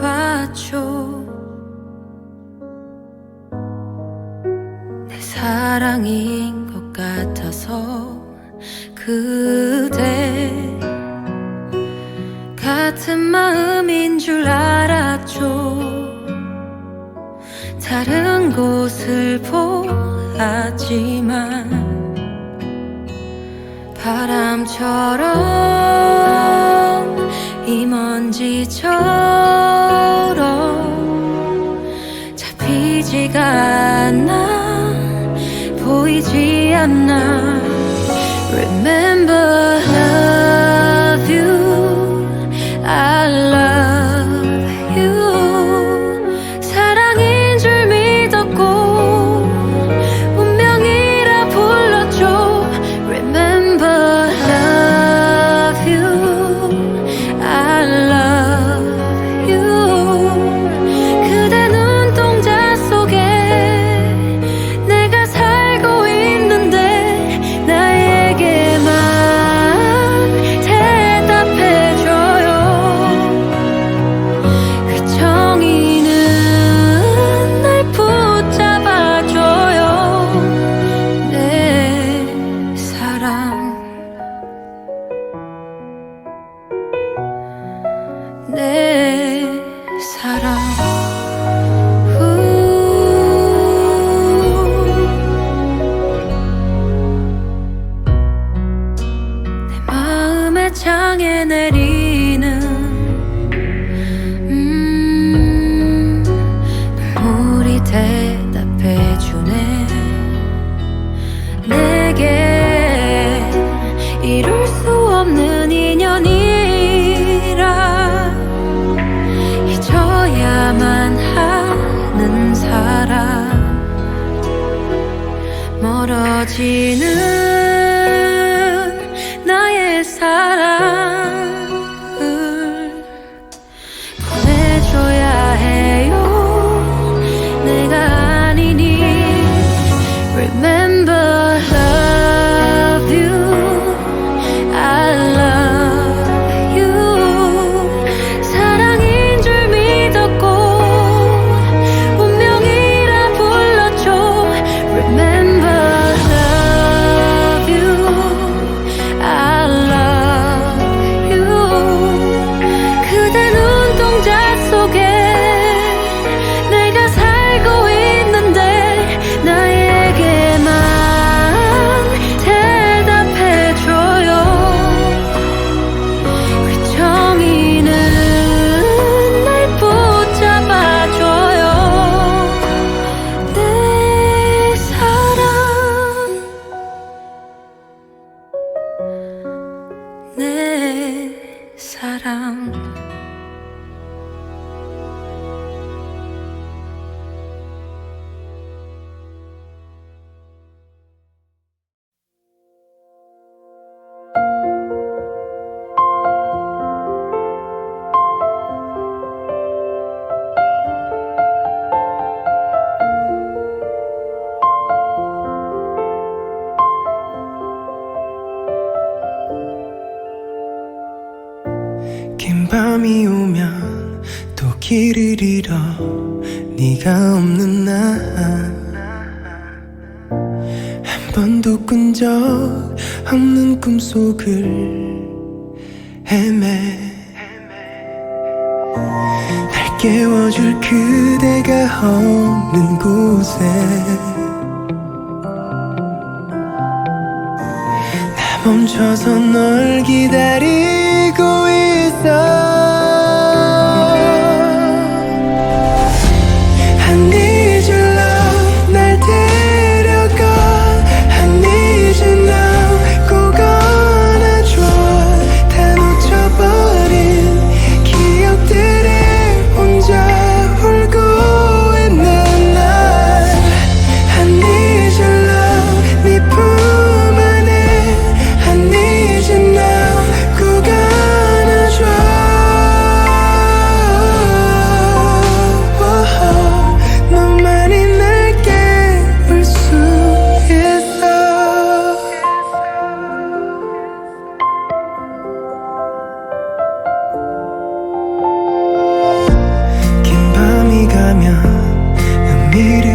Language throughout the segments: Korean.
봐줘. 내 사랑인 것 같아서 그대 같은 마음인 줄 알았죠. 다른 곳을 보았지만 바람처럼 이 먼지처럼 보이지 않아 Remember 창에 내리 밤이 오면 또 길을 잃어 네가 없는 나한 번도 꾼 적 없는 꿈속을 헤매. 날 깨워줄 그대가 없는 곳에. 나 멈춰서 널 기다리 need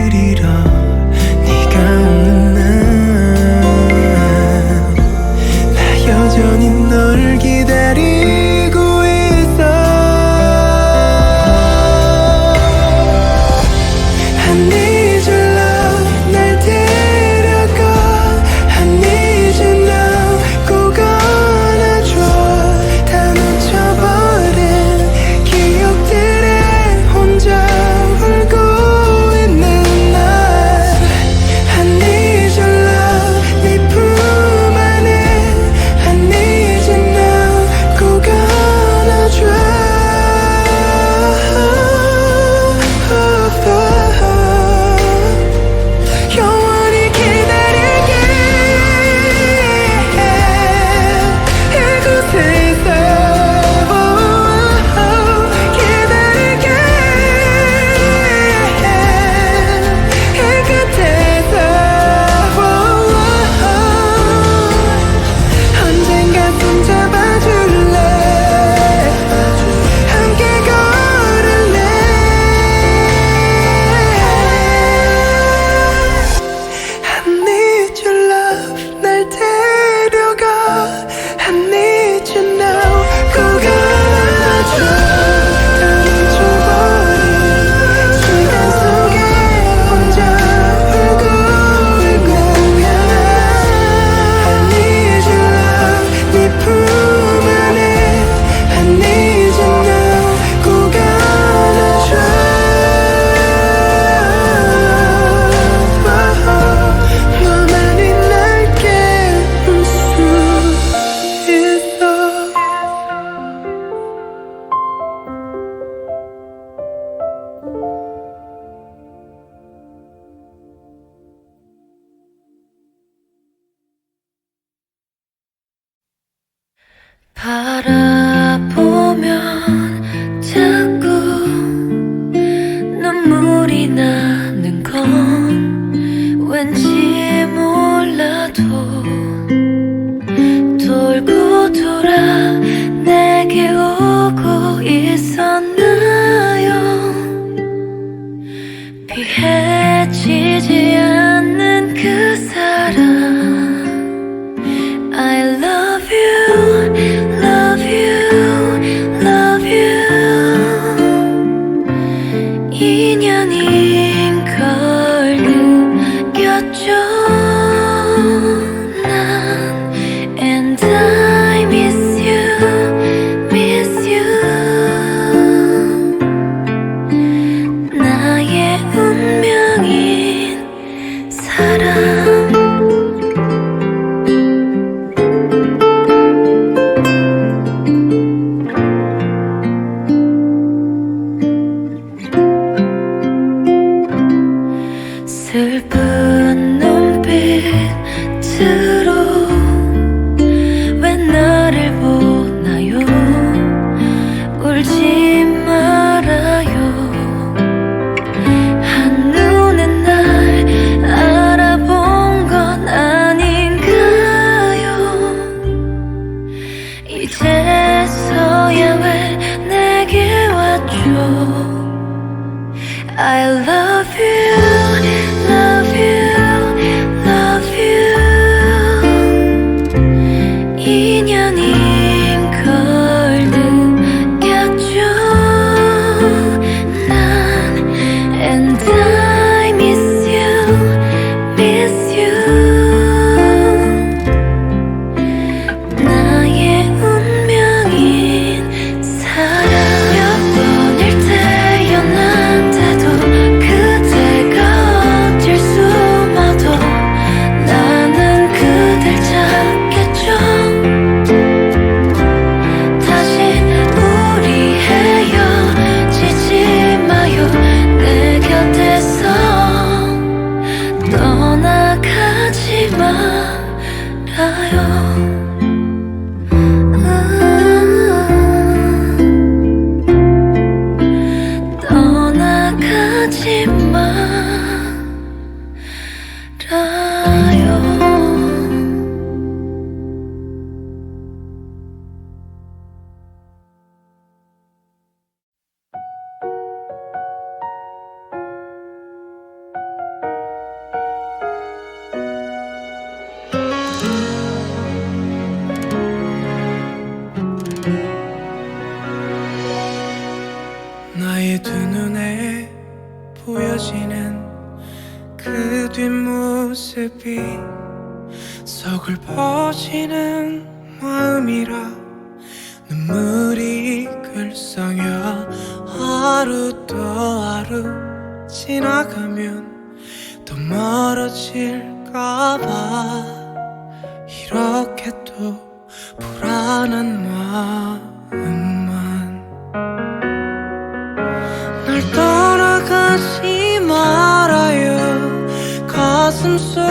바람. here. 나의 두 눈에 보여지는 그 뒷모습이 속을 퍼지는 마음이라 눈물이 글썽여 하루 또 하루 지나가면 더 멀어질까봐 이렇게 some sort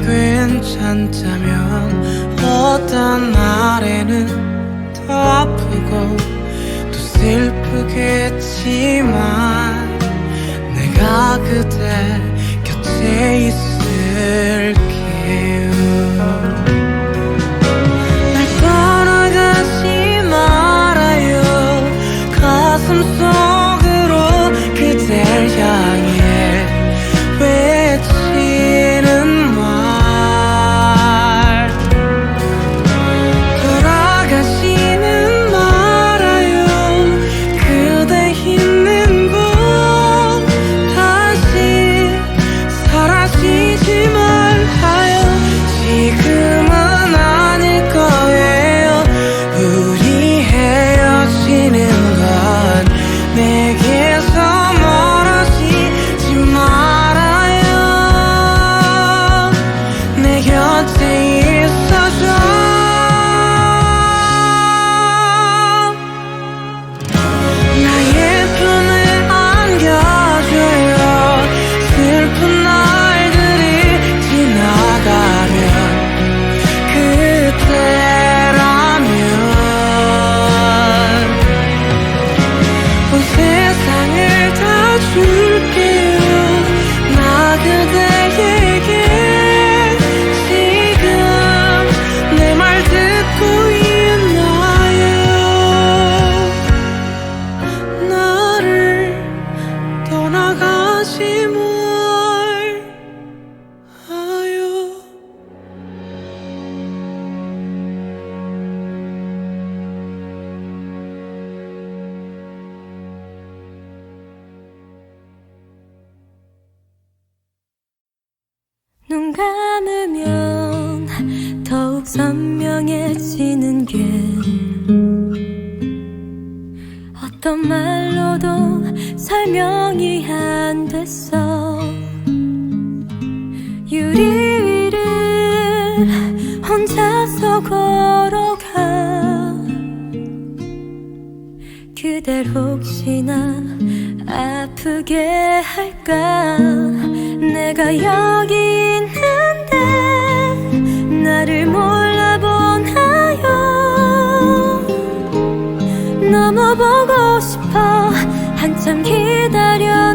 괜찮다면 어떤 날에는 더 아프고 또 슬프겠지만 내가 그대 곁에 있을게요. 날 떠나가지 말아요. 가슴 속 눈 감으면 더욱 선명해지는 게 어떤 말로도 설명이 안 됐어. 유리 위를 혼자서 걸어가. 그댈 혹시나 아프게 할까 내가 여기 있는데 나를 몰라보나요? 너무 보고 싶어. 한참 기다렸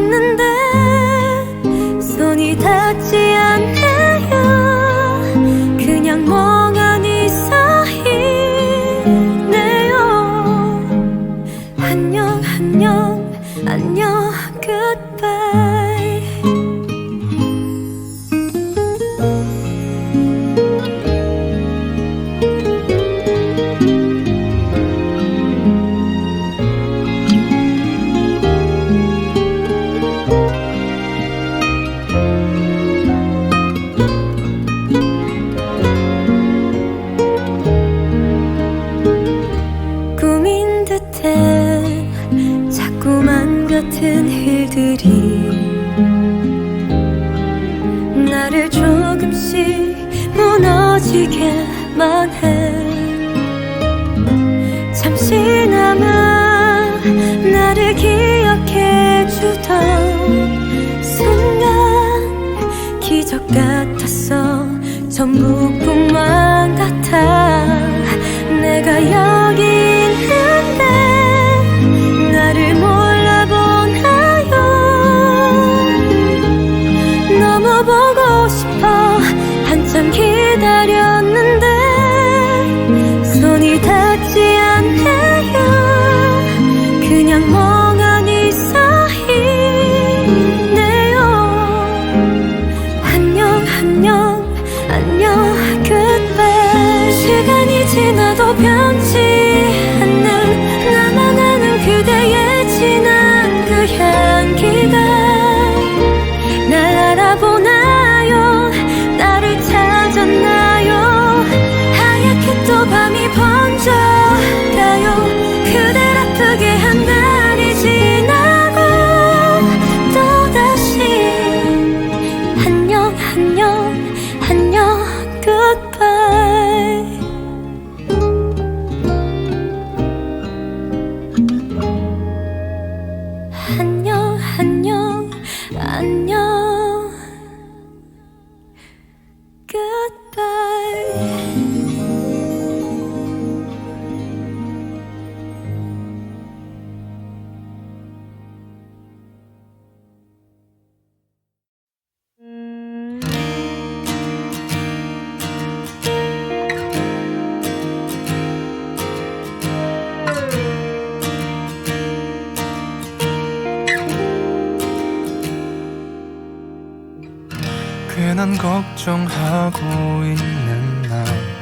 걱정하고 있는 나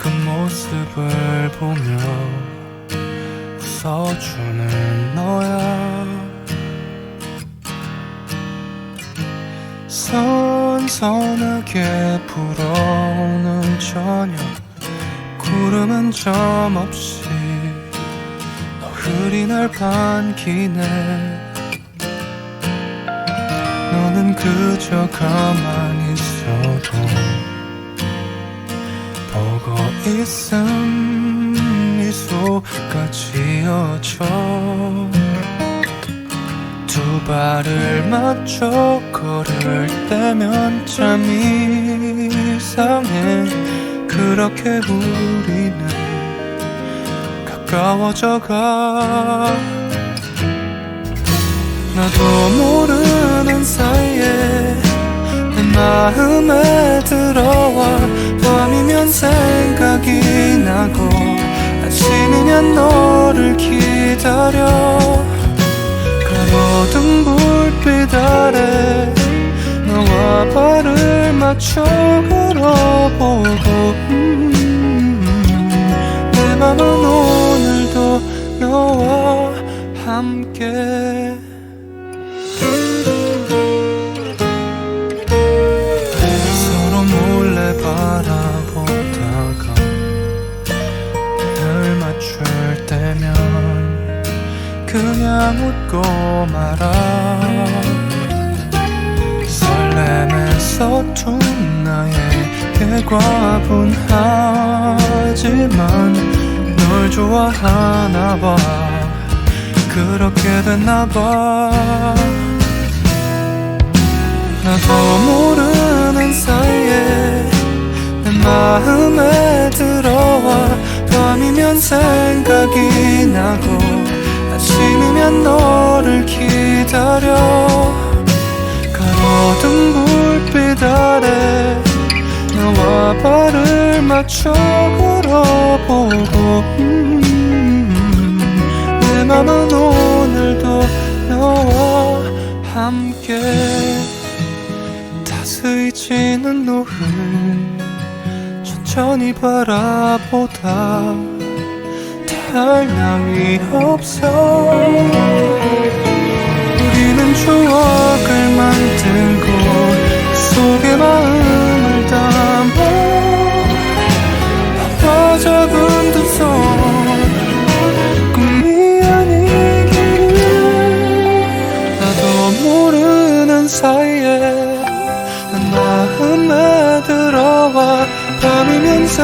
그 모습을 보며 웃어주는 너야. 선선하게 불어오는 저녁 구름 한점 없이 너 흐린 날 반기네 너는 그저 가만히 있어도 보고 있음 미소가 지어져 두 발을 맞춰 걸을 때면 참 이상해. 그렇게 우리는 가까워져가. 나도 모르 는 사이에 내 마음에 들어와 밤이면 생각이 나고 아침이면 너를 기다려. 가로등 불 불빛 아래 너와 발을 맞춰 걸어보고 음, 내 맘은 오늘도 너와 함께 그냥 웃고 말아. 설렘에 서툰 나에게 과분하지만 널 좋아하나 봐. 그렇게 됐나 봐. 나도 모르는 사이에 내 마음에 들어와. 밤이면 생각이 나고 아침이면 너를 기다려. 가로등 불빛 아래 너와 발을 맞춰 걸어보고 음, 내 맘은 오늘도 너와 함께. 따스히 지는 노을 천천히 바라보다 달량이 없어. 우리는 추억을 만들고 그 속에 마음을 담아 나와 적은 두 손 꿈이 아니기를 나도 모르는 사이에 내 마음에 들어와 밤이면 새